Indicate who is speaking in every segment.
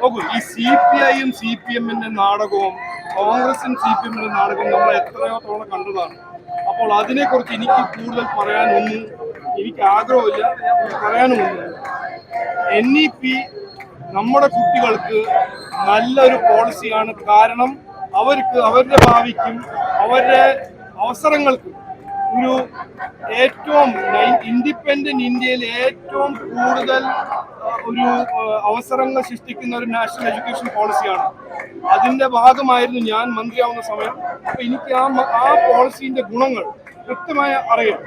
Speaker 1: നോക്കൂ ഈ C P ഐയും സി പി എമ്മിന്റെ നാടകവും കോൺഗ്രസും സി പി എമ്മിന്റെ നാടകവും നമ്മൾ എത്രയോ തവണ കണ്ടതാണ്. അപ്പോൾ അതിനെക്കുറിച്ച് എനിക്ക് കൂടുതൽ പറയാനൊന്നും എനിക്ക് ആഗ്രഹമില്ല. പറയാനൊന്നും എൻ ഇ പി നമ്മുടെ കുട്ടികൾക്ക് നല്ലൊരു പോളിസിയാണ് കാരണം അവർക്ക് അവരുടെ ഭാവിക്കും അവരുടെ അവസരങ്ങൾക്കും ഒരു ഏറ്റവും ഇൻഡിപെൻഡന്റ് ഇന്ത്യയിൽ ഏറ്റവും കൂടുതൽ ഒരു അവസരങ്ങൾ സൃഷ്ടിക്കുന്ന ഒരു നാഷണൽ എഡ്യൂക്കേഷൻ പോളിസിയാണ്. അതിന്റെ ഭാഗമായിരുന്നു ഞാൻ മന്ത്രിയാവുന്ന സമയം. അപ്പൊ എനിക്ക് ആ ആ പോളിസിന്റെ ഗുണങ്ങൾ കൃത്യമായി അറിയാം.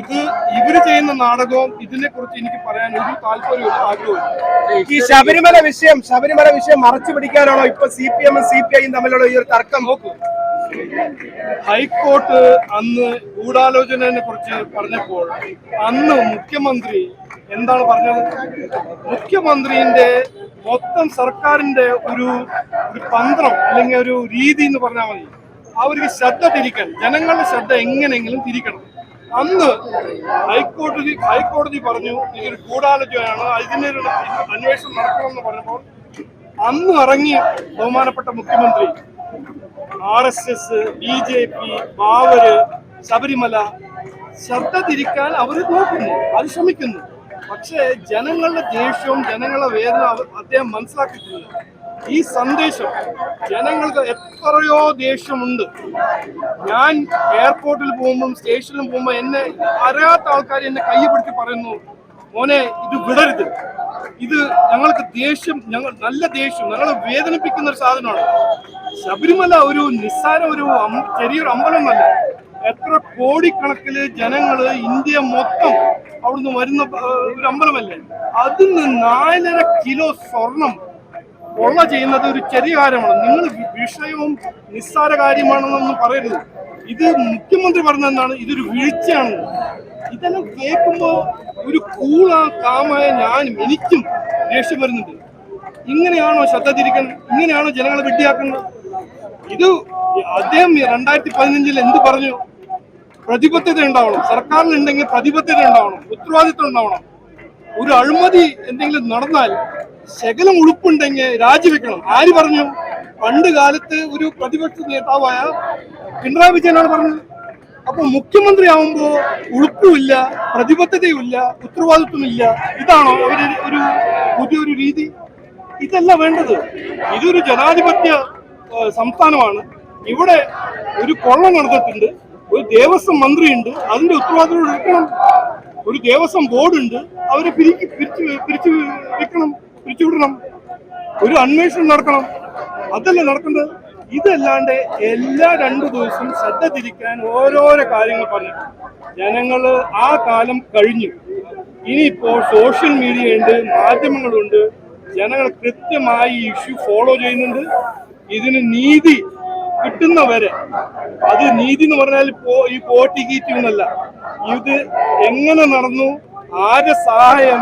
Speaker 1: ഇത് ഇവർ ചെയ്യുന്ന നാടകവും ഇതിനെ കുറിച്ച് എനിക്ക് പറയാൻ ഒരു താല്പര്യമില്ല ആഗ്രഹവും
Speaker 2: ഈ ശബരിമല വിഷയം ശബരിമല വിഷയം മറച്ചു പിടിക്കാനാണോ ഇപ്പൊ സി പി എമ്മും സി പി ഐയും തമ്മിലുള്ള ഈ ഒരു തർക്കം?
Speaker 1: നോക്കൂ. ഹൈക്കോർട്ട് അന്ന് ഗൂഢാലോചനയെ കുറിച്ച് പറഞ്ഞപ്പോൾ അന്ന് മുഖ്യമന്ത്രി എന്താണ് പറഞ്ഞത്? മുഖ്യമന്ത്രിന്റെ മൊത്തം സർക്കാരിന്റെ ഒരു തന്ത്രം അല്ലെങ്കിൽ ഒരു രീതി എന്ന് പറഞ്ഞാൽ മതി. അവർക്ക് ശ്രദ്ധ തിരിക്കാൻ ജനങ്ങളുടെ ശ്രദ്ധ എങ്ങനെയെങ്കിലും തിരിക്കണം. അന്ന് ഹൈക്കോടതി ഹൈക്കോടതി പറഞ്ഞു ഇതൊരു ഗൂഢാലോചനയാണ് അതിനൊരു അന്വേഷണം നടക്കണമെന്ന് പറഞ്ഞപ്പോൾ അന്ന് ഇറങ്ങി ബഹുമാനപ്പെട്ട മുഖ്യമന്ത്രി R S S B J P ബാവര് Sabarimala ശ്രദ്ധ തിരിക്കാൻ അവർ നോക്കുന്നു അത് ശ്രമിക്കുന്നു. പക്ഷേ ജനങ്ങളുടെ ദേഷ്യവും ജനങ്ങളുടെ വേദന അദ്ദേഹം മനസ്സിലാക്കിയിട്ടില്ല. ഈ സന്ദേശം ജനങ്ങൾക്ക് എത്രയോ ദേഷ്യമുണ്ട്. ഞാൻ എയർപോർട്ടിൽ പോകുമ്പോൾ സ്റ്റേഷനിൽ പോകുമ്പോൾ എന്നെ അറിയാത്ത ആൾക്കാർ എന്നെ കൈ പിടിച്ച് പറയുന്നു മോനെ ഇത് വിടരുത്. ഇത് ഞങ്ങൾക്ക് ദേഷ്യം ഞങ്ങൾ നല്ല ദേഷ്യം ഞങ്ങളെ വേദനിപ്പിക്കുന്ന ഒരു സാധനമാണ്. ശബരിമല ഒരു നിസ്സാര ഒരു ചെറിയൊരു അമ്പലമല്ല. എത്ര കോടിക്കണക്കിന് ജനങ്ങൾ ഇന്ത്യ മൊത്തം അവിടുന്ന് വരുന്ന ഒരു അമ്പലമല്ലേ? അതിൽ നിന്ന് നാലര കിലോ സ്വർണം കൊള്ള ചെയ്യുന്നത് ഒരു ചെറിയ കാര്യമാണ്. നിങ്ങൾ വിഷയവും നിസ്സാര കാര്യമാണെന്നൊന്നും പറയരുത്. ഇത് മുഖ്യമന്ത്രി പറഞ്ഞെന്നാണ് ഇതൊരു വീഴ്ചയാണ്. ഇതെല്ലാം കേൾക്കുമ്പോൾ ഒരു കൂള കാമായ ഞാനും എനിക്കും ദേഷ്യം വരുന്നുണ്ട്. ഇങ്ങനെയാണോ ശ്രദ്ധ തിരിക്കുന്നത് ഇങ്ങനെയാണോ ജനങ്ങളെ വെട്ടിയാക്കുന്നത് ഇത് അദ്ദേഹം രണ്ടായിരത്തി പതിനഞ്ചിൽ എന്ത് പറഞ്ഞു? പ്രതിബദ്ധത ഉണ്ടാവണം. സർക്കാരിനുണ്ടെങ്കിൽ പ്രതിബദ്ധത ഉണ്ടാവണം ഉത്തരവാദിത്വം ഉണ്ടാവണം. ഒരു അഴിമതി എന്തെങ്കിലും നടന്നാൽ ശകലം ഉളുപ്പുണ്ടെങ്കിൽ രാജിവെക്കണം. ആര് പറഞ്ഞു? പണ്ട് കാലത്ത് ഒരു പ്രതിപക്ഷ നേതാവായ പിണറായി വിജയനാണ് പറഞ്ഞത്. അപ്പൊ മുഖ്യമന്ത്രി ആവുമ്പോ ഉളുപ്പുമില്ല പ്രതിബദ്ധതയുമില്ല ഉത്തരവാദിത്വമില്ല. ഇതാണോ അവർ ഒരു പുതിയൊരു രീതി? ഇതല്ല വേണ്ടത്. ഇതൊരു ജനാധിപത്യ സംസ്ഥാനമാണ്. ഇവിടെ ഒരു കൊള്ള നടന്നിട്ടുണ്ട്. ഒരു ദേവസ്വം മന്ത്രിയുണ്ട്. അതിന്റെ ഉത്തരവാദിത്വം എടുക്കണം ഒരു ദേവസ്വം ബോർഡുണ്ട്. അവരെ പിരിക്ക് പിരിച്ചു പിരിച്ചു വെക്കണം പിരിച്ചുവിടണം ഒരു അന്വേഷണം നടക്കണം അതല്ല നടക്കേണ്ടത്? ഇതല്ലാണ്ട് എല്ലാ രണ്ടു ദിവസവും ശ്രദ്ധ തിരിക്കാൻ ഓരോരോ കാര്യങ്ങൾ പറഞ്ഞു. ജനങ്ങൾ ആ കാലം കഴിഞ്ഞു. ഇനിയിപ്പോ സോഷ്യൽ മീഡിയ ഉണ്ട് മാധ്യമങ്ങളുണ്ട്. ജനങ്ങൾ കൃത്യമായി ഇഷ്യൂ ഫോളോ ചെയ്യുന്നുണ്ട്. ഇതിന് നീതി കിട്ടുന്നവരെ. അത് നീതി എന്ന് പറഞ്ഞാൽ ഇപ്പോ ഈ പോട്ടി കീറ്റുന്നല്ല ഇത് എങ്ങനെ നടന്നു? ആരെ സഹായം?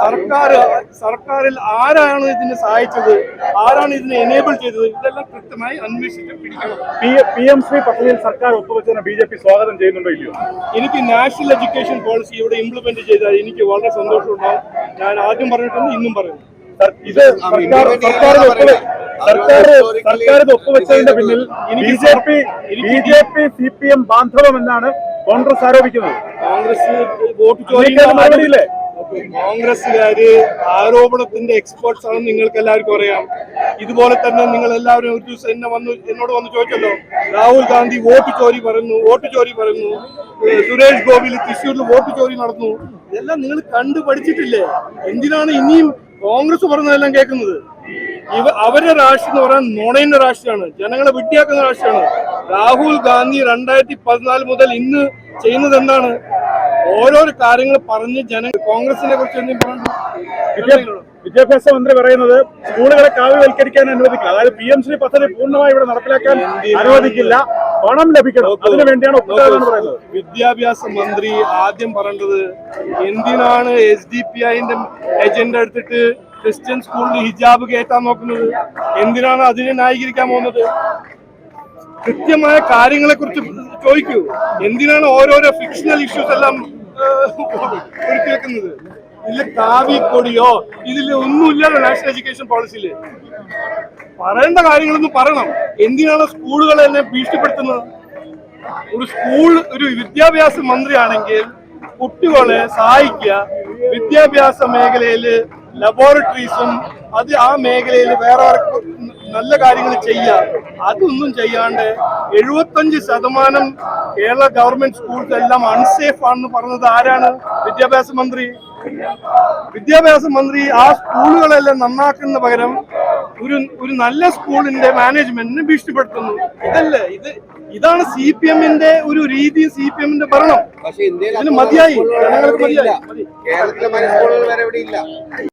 Speaker 1: സർക്കാർ സർക്കാരിൽ ആരാണ് ഇതിനെ സഹായിച്ചത്? ആരാണ് ഇതിനെ എനേബിൾ ചെയ്തത്? ഇതെല്ലാം കൃത്യമായി അന്വേഷിച്ച് പിടിക്കണം.
Speaker 3: പി എം ശ്രീ പദ്ധതിയിൽ സർക്കാർ ഒപ്പുവെച്ചതിനെ ബി ജെ പി സ്വാഗതം ചെയ്യുന്നുണ്ടോ ഇല്ലയോ?
Speaker 1: എനിക്ക് നാഷണൽ എഡ്യൂക്കേഷൻ പോളിസി ഇവിടെ ഇംപ്ലിമെന്റ് ചെയ്താൽ എനിക്ക് വളരെ സന്തോഷമുണ്ടാവും. ഞാൻ ആദ്യം പറഞ്ഞിട്ടുണ്ട് ഇന്നും പറയുന്നു.
Speaker 3: സർ, ഇത് സർക്കാർ ഒപ്പുവെ- സർക്കാർ സർക്കാർ ഇത് ഒപ്പുവെച്ചതിന്റെ പിന്നിൽ B J P B J P C P M ബാന്ധവം എന്നാണ് കോൺഗ്രസ് ആരോപിക്കുന്നത്.
Speaker 1: കോൺഗ്രസ്? കോൺഗ്രസ്സുകാര് ആരോപണത്തിന്റെ എക്സ്പേർട്സ് ആണെന്ന് നിങ്ങൾക്ക് എല്ലാവർക്കും അറിയാം. ഇതുപോലെ തന്നെ നിങ്ങൾ എല്ലാവരും ഒരു ദിവസം എന്നെ വന്ന് എന്നോട് വന്ന് ചോദിച്ചല്ലോ. രാഹുൽ ഗാന്ധി വോട്ട് ചോരി പറയുന്നു വോട്ട് ചോരി പറയുന്നു സുരേഷ് ഗോപിയിൽ തൃശ്ശൂരിൽ വോട്ട് ചോരി നടന്നു. ഇതെല്ലാം നിങ്ങൾ കണ്ടു പഠിച്ചിട്ടില്ലേ എന്തിനാണ് ഇനിയും കോൺഗ്രസ് പറഞ്ഞതെല്ലാം കേൾക്കുന്നത്? ഇവ അവരുടെ രാഷ്ട്രീയം എന്ന് പറയാൻ നുണയുടെ രാഷ്ട്രീയമാണ് ജനങ്ങളെ വിട്ടിയാക്കുന്ന രാഷ്ട്രീയമാണ് രാഹുൽ ഗാന്ധി രണ്ടായിരത്തി പതിനാല് മുതൽ ഇന്ന് ചെയ്യുന്നത് എന്താണ്? ഓരോ കാര്യങ്ങൾ പറഞ്ഞ് ജന കോൺഗ്രസിനെ കുറിച്ച് എന്തെങ്കിലും പറഞ്ഞു?
Speaker 3: വിദ്യാഭ്യാസ മന്ത്രി പറയുന്നത് സ്കൂളുകളെ കാവ്യവൽക്കരിക്കാൻ അനുവദിക്കില്ല. അതായത് പി എം ശ്രീ പദ്ധതി പൂർണമായി ഇവിടെ നടപ്പിലാക്കാൻ അനുവദിക്കില്ല. പണം ലഭിക്കണം. അതിനു വേണ്ടിയാണ് പറയുന്നത്.
Speaker 1: വിദ്യാഭ്യാസ മന്ത്രി ആദ്യം പറയേണ്ടത് എന്തിനാണ് എസ് ഡി പി ഐന്റെ എജൻഡ എടുത്തിട്ട് ക്രിസ്ത്യൻ സ്കൂളിൽ ഹിജാബ് കയറ്റാൻ നോക്കുന്നത്. എന്തിനാണ് അതിനെ ന്യായീകരിക്കാൻ പോകുന്നത്? കൃത്യമായ കാര്യങ്ങളെ കുറിച്ച് ചോദിക്കൂ. എന്തിനാണ് ഓരോരോ ഫിക്ഷണൽ ഇഷ്യൂസ് എല്ലാം ഒരുക്കി വെക്കുന്നത് ഇതിൽ കാവിക്കൊടിയോ ഇതിൽ ഒന്നുമില്ലല്ലോ നാഷണൽ എഡ്യൂക്കേഷൻ പോളിസിയിൽ പറയേണ്ട കാര്യങ്ങളൊന്നും പറയണം. എന്തിനാണ് സ്കൂളുകളെ എന്നെ ഭീഷണിപ്പെടുത്തുന്നത്? ഒരു സ്കൂൾ ഒരു വിദ്യാഭ്യാസ മന്ത്രിയാണെങ്കിൽ കുട്ടികളെ സഹായിക്കുക വിദ്യാഭ്യാസ മേഖലയിൽ ലബോറട്ടറീസും അത് ആ മേഖലയിൽ വേറെ നല്ല കാര്യങ്ങൾ ചെയ്യാം. അതൊന്നും ചെയ്യാണ്ട് എഴുപത്തഞ്ച് ശതമാനം കേരള ഗവൺമെന്റ് സ്കൂൾസ് എല്ലാം അൺസേഫ് ആണെന്ന് പറഞ്ഞത് ആരാണ്? വിദ്യാഭ്യാസ മന്ത്രി. വിദ്യാഭ്യാസ മന്ത്രി ആ സ്കൂളുകളെല്ലാം നന്നാക്കുന്ന പകരം ഒരു ഒരു നല്ല സ്കൂളിന്റെ മാനേജ്മെന്റിനെ ഭീഷണിപ്പെടുത്തുന്നു. ഇതല്ലേ? ഇത് ഇതാണ് സി പി എമ്മിന്റെ ഒരു രീതി സി പി എമ്മിന്റെ ഭരണം.
Speaker 4: പക്ഷേ ഇന്ത്യയിൽ
Speaker 1: മതിയായി. ജനങ്ങൾക്ക് മതിയായി.
Speaker 4: ഇവിടെ കേരളത്തിലെ